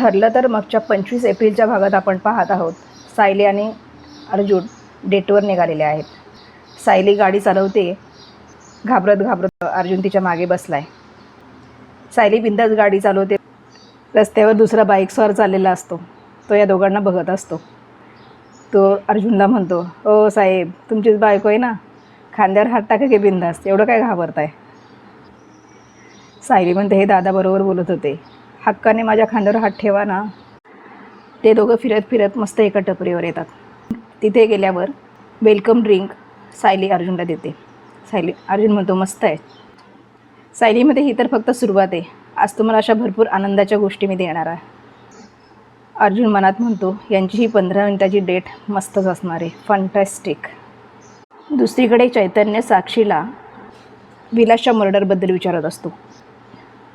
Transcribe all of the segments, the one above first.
ठरलं तर मागच्या पंचवीस एप्रिलच्या भागात आपण पाहत आहोत. सायली आणि अर्जुन डेटवर निघालेले आहेत. सायली गाडी चालवते. घाबरत घाबरत अर्जुन तिच्यामागे बसलाय. सायली बिंदास गाडी चालवते. रस्त्यावर दुसरा बाईक चाललेला असतो. तो या दोघांना बघत असतो. तो अर्जुनला म्हणतो ओ साहेब तुमचीच बायको आहे ना? खांद्यावर हात टाका की बिंदास? एवढं काय घाबरताय? सायली म्हणते हे दादा बरोबर बोलत होते. हक्काने माझ्या खांद्यावर हात ठेवा ना. ते दोघं फिरत फिरत मस्त एका टपरीवर येतात. तिथे गेल्यावर वेलकम ड्रिंक सायली अर्जुनला देते. सायली अर्जुन म्हणतो मस्त आहे. सायलीमध्ये ही तर फक्त सुरुवात आहे. आज तुम्हाला अशा भरपूर आनंदाच्या गोष्टी मी देणार आहे. अर्जुन मनात म्हणतो यांची ही पंधरा मिनिटाची डेट मस्तच असणार आहे. फंटॅस्टिक दुसरीकडे चैतन्य साक्षीला विलासच्या मर्डरबद्दल विचारत असतो.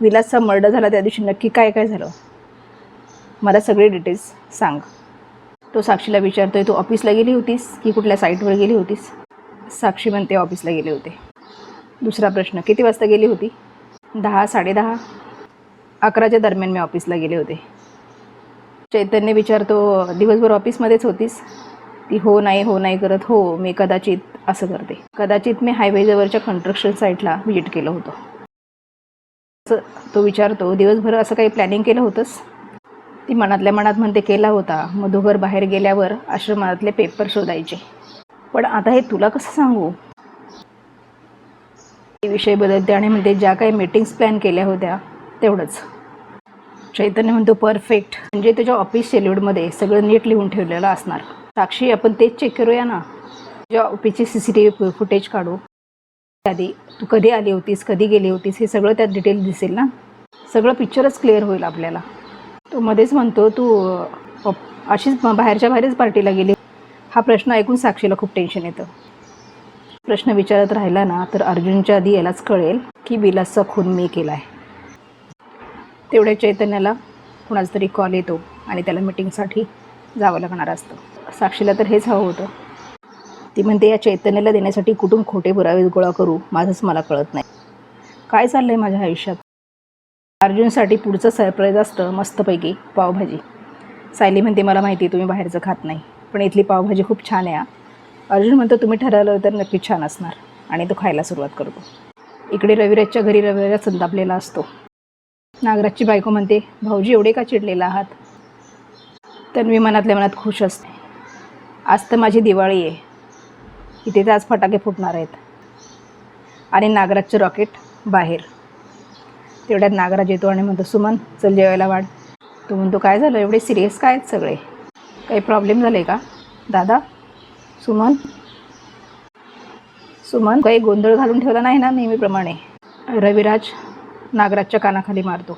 विलासचा मर्डर झाला त्या दिवशी नक्की काय काय झालं? मला सगळे डिटेल्स सांग. तो साक्षीला विचारतोय तू ऑफिसला गेली होतीस की कुठल्या साईटवर गेली होतीस? साक्षी म्हणते ऑफिसला गेले होते. दुसरा प्रश्न किती वाजता गेली होती? दहा साडेदहा. अकराच्या दरम्यान मी ऑफिसला गेले होते. चैतन्य विचारतो दिवसभर ऑफिसमध्येच होतीस? ती हो नाही हो नाही करत. हो मी कदाचित असं करते. कदाचित मी हायवेजवळच्या कन्स्ट्रक्शन साईटला व्हिजिट केलं होतं. तो विचारतो दिवसभर असं काही प्लॅनिंग केलं होतंस? ती मनातल्या मनात म्हणते केला होता. मधुघर बाहेर गेल्यावर आश्रमातले पेपर शोधायचे. पण आता हे तुला कसं सांगू? ते विषय बदलते आणि म्हणते ज्या काही मीटिंग्स प्लॅन केल्या होत्या तेवढंच. चैतन्य म्हणतो परफेक्ट म्हणजे त्याच्या ऑफिस शेड्यूलमध्ये सगळं नीट लिहून ठेवलेलं असणार. साक्षी आपण तेच चेक करूया ना? तुझ्या ऑफिसचे C C T V footage काढू. आधी. तू कधी आली होतीस कधी गेली होतीस हे सगळं त्यात डिटेल दिसेल ना? सगळं पिक्चरच क्लिअर होईल आपल्याला. तो मध्येच म्हणतो तू अशीच बाहेरच्या बाहेरच पार्टीला गेली. हा प्रश्न ऐकून साक्षीला खूप टेन्शन येतं. प्रश्न विचारत राहिला ना तर अर्जुनच्या आधी यालाच कळेल की विलासचा खून मी केला आहे तेवढ्या चैतन्याला कुणाचा तरी कॉल येतो आणि त्याला मिटिंगसाठी जावं लागणार असतं. साक्षीला तर हेच हवं होतं. ती म्हणते या चैतन्याला देण्यासाठी कुठून खोटे पुरावे गोळा करू? माझंच मला कळत नाही. काय चाललं आहे माझ्या आयुष्यात? अर्जुनसाठी पुढचं सरप्राईज असतं मस्तपैकी पावभाजी. सायली म्हणते मला माहिती आहे तुम्ही बाहेरचं खात नाही. पण इथली पावभाजी खूप छान आहे अर्जुन म्हणतो तुम्ही ठरवलं तर नक्कीच छान असणार आणि तो खायला सुरुवात करतो. इकडे रविराजच्या घरी रविराज संतापलेला असतो. नागराजची बायको म्हणते भाऊजी एवढे का चिडलेला आहात? तन्वी मनातल्या मनात खुश असते. आज तर माझी दिवाळी आहे. इथे तिथे आज फटाके फुटणार आहेत. आणि नागराजचं रॉकेट बाहेर. तेवढ्यात नागराज येतो आणि म्हणतो सुमन चल जेवायला वाढ. तो म्हणतो काय झालं? एवढे सिरियस काय आहेत सगळे? काही प्रॉब्लेम झाले का? दादा? सुमन? सुमन? काही गोंधळ घालून ठेवला नाही ना नेहमीप्रमाणे? रविराज नागराजच्या कानाखाली मारतो.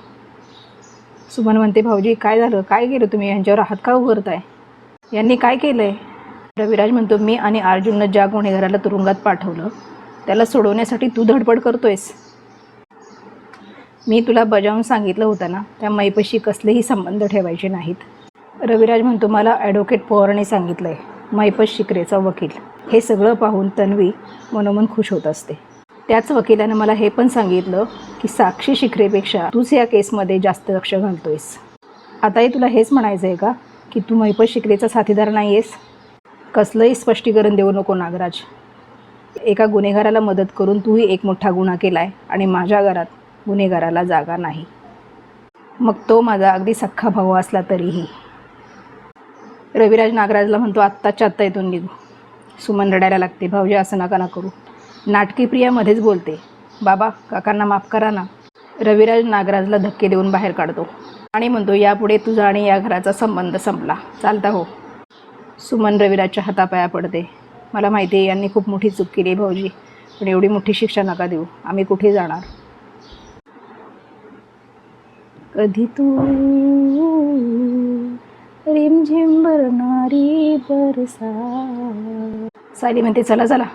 सुमन म्हणते भाऊजी काय झालं? काय केलं तुम्ही? यांच्यावर हात का उघडताय? यांनी काय केलं आहे रविराज म्हणतो मी आणि अर्जुननं ज्या गुन्हेगाराला तुरुंगात पाठवलं त्याला सोडवण्यासाठी तू धडपड करतोयस. मी तुला बजावून सांगितलं होतं ना त्या मैपशी कसलेही संबंध ठेवायचे नाहीत. रविराज म्हणतो मला ॲडव्होकेट पवारने सांगितलं आहे मैपश शिकरेचा वकील. हे सगळं पाहून तन्वी मनोमन खुश होत असते. त्याच वकिलानं मला हे पण सांगितलं की साक्षी शिखरेपेक्षा तूच या केसमध्ये जास्त लक्ष घालतोयस. आताही तुला हेच म्हणायचं आहे का की तू मैपश शिकरेचा साथीदार नाही आहेस कसलंही स्पष्टीकरण देऊ नको नागराज. एका गुन्हेगाराला मदत करून तूही एक मोठा गुन्हा केला आहे आणि माझ्या घरात गुन्हेगाराला जागा नाही. मग तो माझा अगदी सख्खा भाऊ असला तरीही. रविराज नागराजला म्हणतो आत्ताच्या आत्ता इथून निघू. सुमन रडायला लागते. भाऊजी असं नका ना करू. नाटकी प्रियामध्येच बोलते. बाबा काकांना माफ करा ना. रविराज नागराजला धक्के देऊन बाहेर काढतो आणि म्हणतो यापुढे तुझा आणि या घराचा संबंध संपला. चालता हो. सुमन रविराजच्या हातापाया पडते. मला माहिती आहे यांनी खूप मोठी चूक केली आहे भाऊजी. पण एवढी मोठी शिक्षा नका देऊ. आम्ही कुठे जाणार? कधी तू रिमझिम भरणारी बरसा सायली म्हणते चला चला.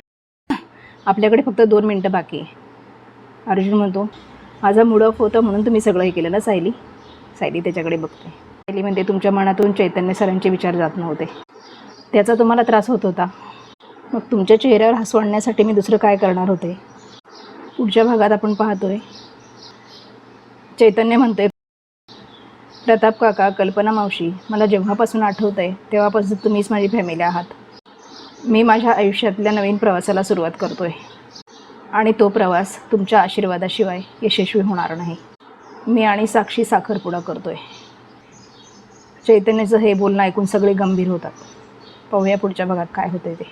आपल्याकडे फक्त दोन मिनटं बाकी आहे. अर्जुन म्हणतो माझा मूड ऑफ होता म्हणून तुम्ही सगळं हे केलं ना सायली? सायली त्याच्याकडे बघते. सायली म्हणते तुमच्या मनातून चैतन्य सरांचे विचार जात नव्हते. त्याचा तुम्हाला त्रास होत होता. मग तुमच्या चेहऱ्यावर हसू आणण्यासाठी मी दुसरं काय करणार होते? पुढच्या भागात आपण पाहतोय. चैतन्य म्हणते प्रताप काका कल्पना मावशी मला जेव्हापासून आठवत आहे तेव्हापासून तुम्हीच माझी फॅमिली आहात. मी माझ्या आयुष्यातल्या नवीन प्रवासाला सुरुवात करतो आहे आणि तो प्रवास तुमच्या आशीर्वादाशिवाय यशस्वी होणार नाही. मी आणि साक्षी साखरपुडा करतो आहे चैतन्याचं हे बोलणं ऐकून सगळे गंभीर होतात. पाहूया पुढच्या भागात काय होतंय ते.